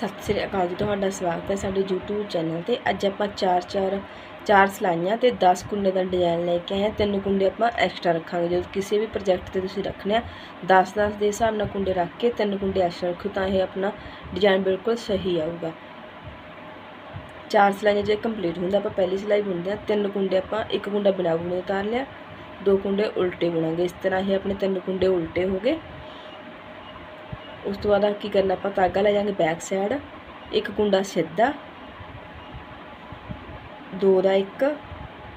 ਸਤਿ ਸ੍ਰੀ ਅਕਾਲ ਜੀ, ਤੁਹਾਡਾ ਸਵਾਗਤ ਹੈ ਸਾਡੇ YouTube ਚੈਨਲ ਤੇ। ਅੱਜ ਆਪਾਂ ਚਾਰ ਚਾਰ ਚਾਰ ਸਲਾਈਆਂ ਤੇ 10 ਕੁੰਡੇ ਦਾ ਡਿਜ਼ਾਈਨ ਲੈ ਕੇ ਆਏ ਹਾਂ। ਤਿੰਨ ਕੁੰਡੇ ਆਪਾਂ ਐਕਸਟਰਾ ਰੱਖਾਂਗੇ। ਜਦੋਂ ਕਿਸੇ ਵੀ ਪ੍ਰੋਜੈਕਟ ਤੇ ਤੁਸੀਂ ਰੱਖਣੇ ਆ 10 10 ਦੇ ਹਿਸਾਬ ਨਾਲ ਕੁੰਡੇ ਰੱਖ ਕੇ ਤਿੰਨ ਕੁੰਡੇ ਐਕਸਟਰਾ ਰੱਖੋ ਤਾਂ ਇਹ ਆਪਣਾ ਡਿਜ਼ਾਈਨ ਬਿਲਕੁਲ ਸਹੀ ਆਊਗਾ। ਚਾਰ ਸਲਾਈਆਂ ਜੇ ਕੰਪਲੀਟ ਹੁੰਦਾ, ਆਪਾਂ ਪਹਿਲੀ ਸਲਾਈ ਬੁਣਦੇ ਆ ਤਿੰਨ ਕੁੰਡੇ ਆਪਾਂ ਇੱਕ ਕੁੰਡਾ ਬਣਾ ਬੁਣੇ ਉਤਾਰ ਲਿਆ, ਦੋ ਕੁੰਡੇ ਉਲਟੇ ਬੁਣਾਂਗੇ। ਇਸ ਤਰ੍ਹਾਂ ਹੀ ਆਪਣੇ ਤਿੰਨ ਕੁੰਡੇ ਉਲਟੇ ਹੋ ਗਏ। ਉਸ ਤੋਂ ਬਾਅਦ ਕੀ ਕਰਨਾ, ਆਪਾਂ ਧਾਗਾ ਲੈ ਜਾਾਂਗੇ ਬੈਕ ਸਾਈਡ ਇੱਕ ਕੁੰਡਾ ਸਿੱਧਾ। ਦੋ ਦਾ ਇੱਕ।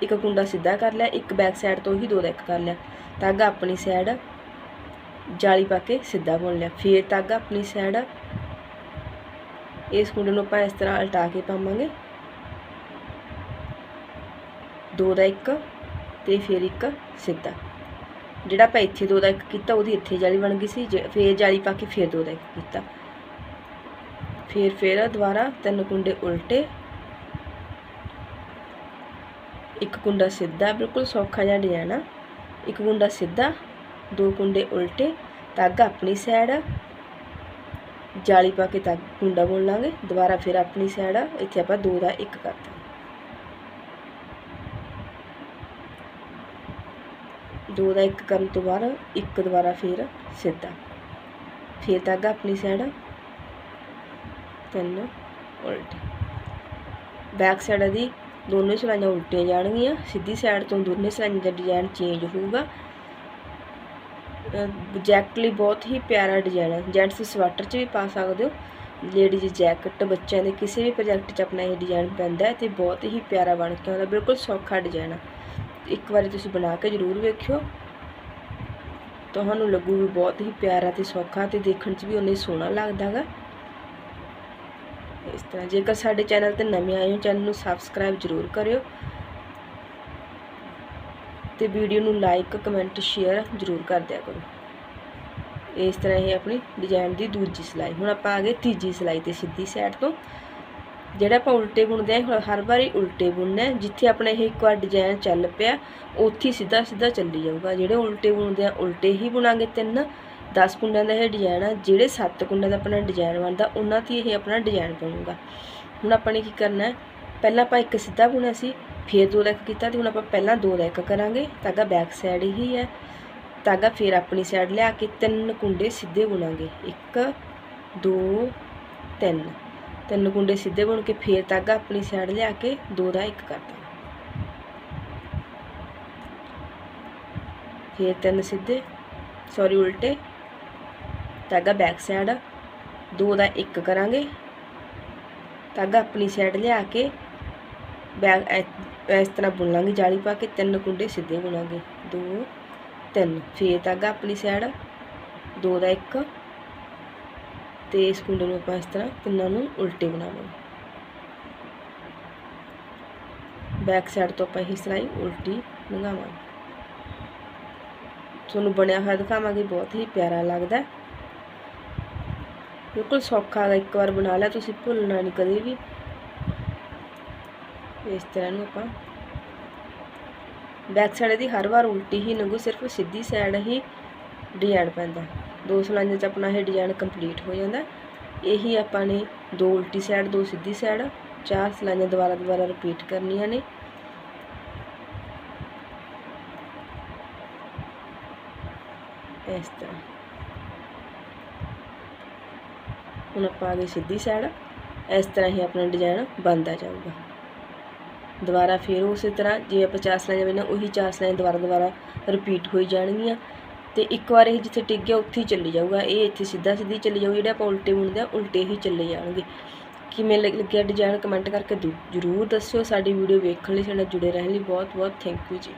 ਇੱਕ ਕੁੰਡਾ ਸਿੱਧਾ ਕਰ ਲਿਆ, ਇੱਕ ਬੈਕ ਸਾਈਡ ਤੋਂ ਹੀ ਦੋ ਦਾ ਇੱਕ ਕਰ ਲਿਆ। ਧਾਗਾ ਆਪਣੀ ਸਾਈਡ ਜਾਲੀ ਪਾ ਕੇ ਸਿੱਧਾ ਬੁਣ ਲਿਆ। ਫੇਰ ਧਾਗਾ ਆਪਣੀ ਸਾਈਡ ਇਸ ਕੁੰਡੇ ਨੂੰ ਆਪਾਂ ਇਸ ਤਰ੍ਹਾਂ ਉਲਟਾ ਕੇ ਪਾਵਾਂਗੇ। ਦੋ ਦਾ ਇੱਕ ਤੇ ਫਿਰ ਇੱਕ ਸਿੱਧਾ। ਜਿਹੜਾ ਆਪਾਂ ਇੱਥੇ ਦੋ ਦਾ ਇੱਕ ਕੀਤਾ, ਉਹਦੀ ਇੱਥੇ ਜਾਲੀ ਬਣ ਗਈ ਸੀ, ਜੇ- ਫੇਰ ਜਾਲੀ ਪਾ ਕੇ ਫੇਰ ਦੋ ਦਾ ਇੱਕ ਕੀਤਾ। ਫੇਰ ਫੇਰ ਦੁਬਾਰਾ ਤਿੰਨ ਕੁੰਡੇ ਉਲਟੇ। ਇੱਕ ਕੁੰਡਾ ਸਿੱਧਾ, ਬਿਲਕੁਲ ਸੌਖਾ ਜਿਹਾ ਡਿਜ਼ਾਈਨ ਆ। ਇੱਕ ਕੁੰਡਾ ਸਿੱਧਾ, ਦੋ ਕੁੰਡੇ ਉਲਟੇ ਧਾਗਾ ਆਪਣੀ ਸਾਈਡ ਜਾਲੀ ਪਾ ਕੇ ਤਾਂ ਕੁੰਡਾ ਬੁਣ ਲਾਂਗੇ, ਦੁਬਾਰਾ ਫਿਰ ਆਪਣੀ ਸਾਈਡ ਇੱਥੇ ਆਪਾਂ ਦੋ ਦਾ ਇੱਕ ਕਰਤਾ। ਦੋ ਦਾ ਇੱਕ ਕਰਨ ਤੋਂ ਬਾਅਦ ਇੱਕ ਦੁਬਾਰਾ ਫਿਰ ਸਿੱਧਾ। ਫਿਰ ਧਾਗਾ ਆਪਣੀ ਸਾਈਡ ਤਿੰਨ ਉਲਟੇ ਬੈਕ ਸਾਈਡ ਦੀ ਦੋਨੇ ਸਿਲਾਈਆਂ ਉਲਟੀਆਂ ਜਾਣਗੀਆਂ, ਸਿੱਧੀ ਸਾਈਡ ਤੋਂ ਦੋਨੇ ਸਿਲਾਈਆਂ ਦਾ ਡਿਜ਼ਾਈਨ ਚੇਂਜ ਹੋਊਗਾ। ਜੈਕਟ ਲਈ ਬਹੁਤ ਹੀ ਪਿਆਰਾ ਡਿਜ਼ਾਈਨ ਹੈ। ਜੈਂਟਸ ਸਵੈਟਰ 'ਚ ਵੀ ਪਾ ਸਕਦੇ ਹੋ। ਲੇਡੀਜ਼ ਜੈਕਟ ਬੱਚਿਆਂ ਦੇ ਕਿਸੇ ਵੀ ਪ੍ਰੋਜੈਕਟ 'ਚ ਆਪਣਾ ਇਹ ਡਿਜ਼ਾਈਨ ਪੈਂਦਾ ਹੈ ਤੇ ਬਹੁਤ ਹੀ ਪਿਆਰਾ ਬਣ ਕੇ ਆਉਂਦਾ। ਬਿਲਕੁਲ ਸੌਖਾ ਡਿਜ਼ਾਈਨ ਹੈ। ਇੱਕ ਵਾਰੀ ਤੁਸੀਂ ਬਣਾ ਕੇ ਜ਼ਰੂਰ ਵੇਖਿਓ। ਤੁਹਾਨੂੰ ਲੱਗੂ ਵੀ ਬਹੁਤ ਹੀ ਪਿਆਰਾ ਤੇ ਸੌਖਾ ਤੇ ਦੇਖਣ 'ਚ ਵੀ ਉਨੇ ਸੋਹਣਾ ਲੱਗਦਾ ਹੈਗਾ ਇਸ ਤਰ੍ਹਾਂ ਜੇਕਰ ਸਾਡੇ ਚੈਨਲ ਤੇ ਨਵੇਂ ਆਏ ਹੋ, ਚੈਨਲ ਨੂੰ ਸਬਸਕ੍ਰਾਈਬ ਜ਼ਰੂਰ ਕਰਿਓ। ਤੇ ਵੀਡੀਓ ਨੂੰ ਲਾਈਕ, ਕਮੈਂਟ, ਸ਼ੇਅਰ ਜ਼ਰੂਰ ਕਰ ਦਿਆ ਕਰੋ। ਇਸ ਤਰ੍ਹਾਂ ਇਹ ਆਪਣੀ ਡਿਜ਼ਾਈਨ ਦੀ ਦੂਜੀ ਸਿਲਾਈ। ਹੁਣ ਆਪਾਂ ਆ ਗਏ ਤੀਜੀ ਸਿਲਾਈ ਤੇ ਸਿੱਧੀ ਸਾਈਡ ਤੋਂ। ਜਿਹੜਾ ਆਪਾਂ ਉਲਟੇ ਬੁਣਦੇ ਆ ਹਰ ਵਾਰੀ ਉਲਟੇ ਬੁਣਨਾ ਜਿੱਥੇ ਆਪਣਾ ਇਹ ਇੱਕ ਵਾਰ ਡਿਜ਼ਾਈਨ ਚੱਲ ਪਿਆ, ਉੱਥੇ ਸਿੱਧਾ ਸਿੱਧਾ ਚੱਲੀ ਜਾਊਗਾ। ਜਿਹੜੇ ਉਲਟੇ ਬੁਣਦੇ ਆ, ਉਲਟੇ ਹੀ ਬੁਣਾਂਗੇ ਤਿੰਨ। 10 ਕੁੰਡਿਆਂ ਦਾ ਇਹ ਡਿਜ਼ਾਈਨ ਆ। ਜਿਹੜੇ 7 ਕੁੰਡਿਆਂ ਦਾ ਆਪਣਾ ਡਿਜ਼ਾਈਨ ਬਣਦਾ, ਉਹਨਾਂ ਤੇ ਇਹ ਆਪਣਾ ਡਿਜ਼ਾਈਨ ਬਣੂਗਾ। ਹੁਣ ਆਪਾਂ ਨੇ ਕੀ ਕਰਨਾ ਹੈ? ਪਹਿਲਾਂ ਆਪਾਂ ਇੱਕ ਸਿੱਧਾ ਬੁਣਿਆ ਸੀ ਫਿਰ ਦੋ ਦਾ ਕੀਤਾ ਤੇ ਹੁਣ ਆਪਾਂ ਪਹਿਲਾਂ ਦੋ ਦਾ ਕਰਾਂਗੇ। ਤਾਂਗਾ ਬੈਕ ਸਾਈਡ ਹੀ ਹੈ। ਤਾਂਗਾ ਫਿਰ ਆਪਣੀ ਸਾਈਡ ਲਿਆ ਕੇ ਤਿੰਨ ਕੁੰਡੇ ਸਿੱਧੇ ਬੁਣਾਂਗੇ 1 2 3 ਤਿੰਨ ਗੁੰਡੇ ਸਿੱਧੇ ਬੁਣ ਕੇ ਫੇਰ ਤਾਗਾ ਆਪਣੀ ਸਾਈਡ ਲਿਆ ਕੇ ਦੋ ਦਾ ਇੱਕ ਕਰ ਕਰਦਾ ਫੇਰ ਤਿੰਨ ਸਿੱਧੇ ਸੌਰੀ ਉਲਟੇ ਤਾਗਾ ਬੈਕ ਸਾਈਡ ਦੋ ਦਾ ਇੱਕ ਕਰਾਂਗੇ। ਧਾਗਾ ਆਪਣੀ ਸਾਈਡ ਲਿਆ ਕੇ ਬੈਕ ਇਸ ਤਰ੍ਹਾਂ ਬੁਣ ਲਾਂਗੇ, ਜਾਲੀ ਪਾ ਕੇ ਤਿੰਨ ਕੁੰਡੇ ਸਿੱਧੇ ਬੁਣਾਂਗੇ। ਦੋ, ਤਿੰਨ, ਫੇਰ ਤਾਗਾ ਆਪਣੀ ਸਾਈਡ ਦੋ ਦਾ ਇੱਕ ਤੇ ਇਸ ਕੁੰਡੇ ਨੂੰ ਆਪਾਂ ਇਸ ਤਰ੍ਹਾਂ ਤਿੰਨਾਂ ਨੂੰ ਉਲਟੇ ਬਣਾਵਾਂਗੇ। ਬੈਕ ਸਾਈਡ ਤੋਂ ਆਪਾਂ ਇਹ ਸਿਲਾਈ ਉਲਟੀ ਲੰਘਾਵਾਂਗੇ। ਤੁਹਾਨੂੰ ਬਣਿਆ ਹੋਇਆ ਦਿਖਾਵਾਂਗੇ, ਬਹੁਤ ਹੀ ਪਿਆਰਾ ਲੱਗਦਾ ਹੈ। ਬਿਲਕੁਲ ਸੌਖਾ ਹੈ ਇੱਕ ਵਾਰ ਬਣਾ ਲਿਆ, ਤੁਸੀਂ ਭੁੱਲਣਾ ਨਹੀਂ ਕਦੇ ਵੀ। ਇਸ ਤਰ੍ਹਾਂ ਨੂੰ ਆਪਾਂ ਬੈਕ ਸਾਈਡ ਦੀ ਹਰ ਵਾਰ ਉਲਟੀ ਹੀ ਲੰਘੂ, ਸਿਰਫ ਸਿੱਧੀ ਸਾਈਡ ਹੀ ਡਿਜ਼ਾਈਨ ਪੈਂਦਾ ਦੋ ਸਲਾਈਆਂ 'ਚ ਆਪਣਾ ਇਹ ਡਿਜ਼ਾਈਨ ਕੰਪਲੀਟ ਹੋ ਜਾਂਦਾ ਇਹੀ ਆਪਾਂ ਨੇ ਦੋ ਉਲਟੀ ਸਾਈਡ ਦੋ ਸਿੱਧੀ ਸਾਈਡ ਚਾਰ ਸਲਾਈਆਂ ਦੁਬਾਰਾ ਦੁਬਾਰਾ ਰਿਪੀਟ ਕਰਨੀਆਂ ਨੇ। ਇਸ ਤਰ੍ਹਾਂ। ਹੁਣ ਆਪਾਂ ਆ ਗਏ ਸਿੱਧੀ ਸਾਈਡ ਇਸ ਤਰ੍ਹਾਂ ਹੀ ਆਪਣਾ ਡਿਜ਼ਾਈਨ ਬਣਦਾ ਜਾਊਗਾ। ਦੁਬਾਰਾ ਫਿਰ ਉਸੇ ਤਰ੍ਹਾਂ ਜਿਵੇਂ ਆਪਾਂ ਚਾਰ ਸਲਾਈਆਂ ਬਣਾਈਆਂ ਉਹੀ ਚਾਰ ਸਲਾਈਆਂ ਦੁਬਾਰਾ ਦੁਬਾਰਾ ਰਿਪੀਟ ਹੋਈ ਜਾਣਗੀਆਂ ਅਤੇ ਇੱਕ ਵਾਰ ਇਹ ਜਿੱਥੇ ਟਿਕ ਗਿਆ, ਉੱਥੇ ਹੀ ਚੱਲੀ ਜਾਊਗਾ। ਇਹ ਇੱਥੇ ਸਿੱਧਾ ਸਿੱਧੀ ਚੱਲੀ ਜਾਊਗੀ, ਜਿਹੜੇ ਆਪਾਂ ਉਲਟੇ ਬੁਣਦੇ ਆ, ਉਲਟੇ ਹੀ ਚੱਲੇ ਜਾਣਗੇ। ਕਿਵੇਂ ਲੱਗ- ਲੱਗਿਆ ਡਿਜ਼ਾਈਨ ਕਮੈਂਟ ਕਰਕੇ ਜ਼ਰੂਰ ਦੱਸਿਓ। ਸਾਡੀ ਵੀਡੀਓ ਵੇਖਣ ਲਈ ਸਾਡਾ ਜੁੜੇ ਰਹਿਣ ਲਈ ਬਹੁਤ ਬਹੁਤ ਥੈਂਕ ਯੂ ਜੀ।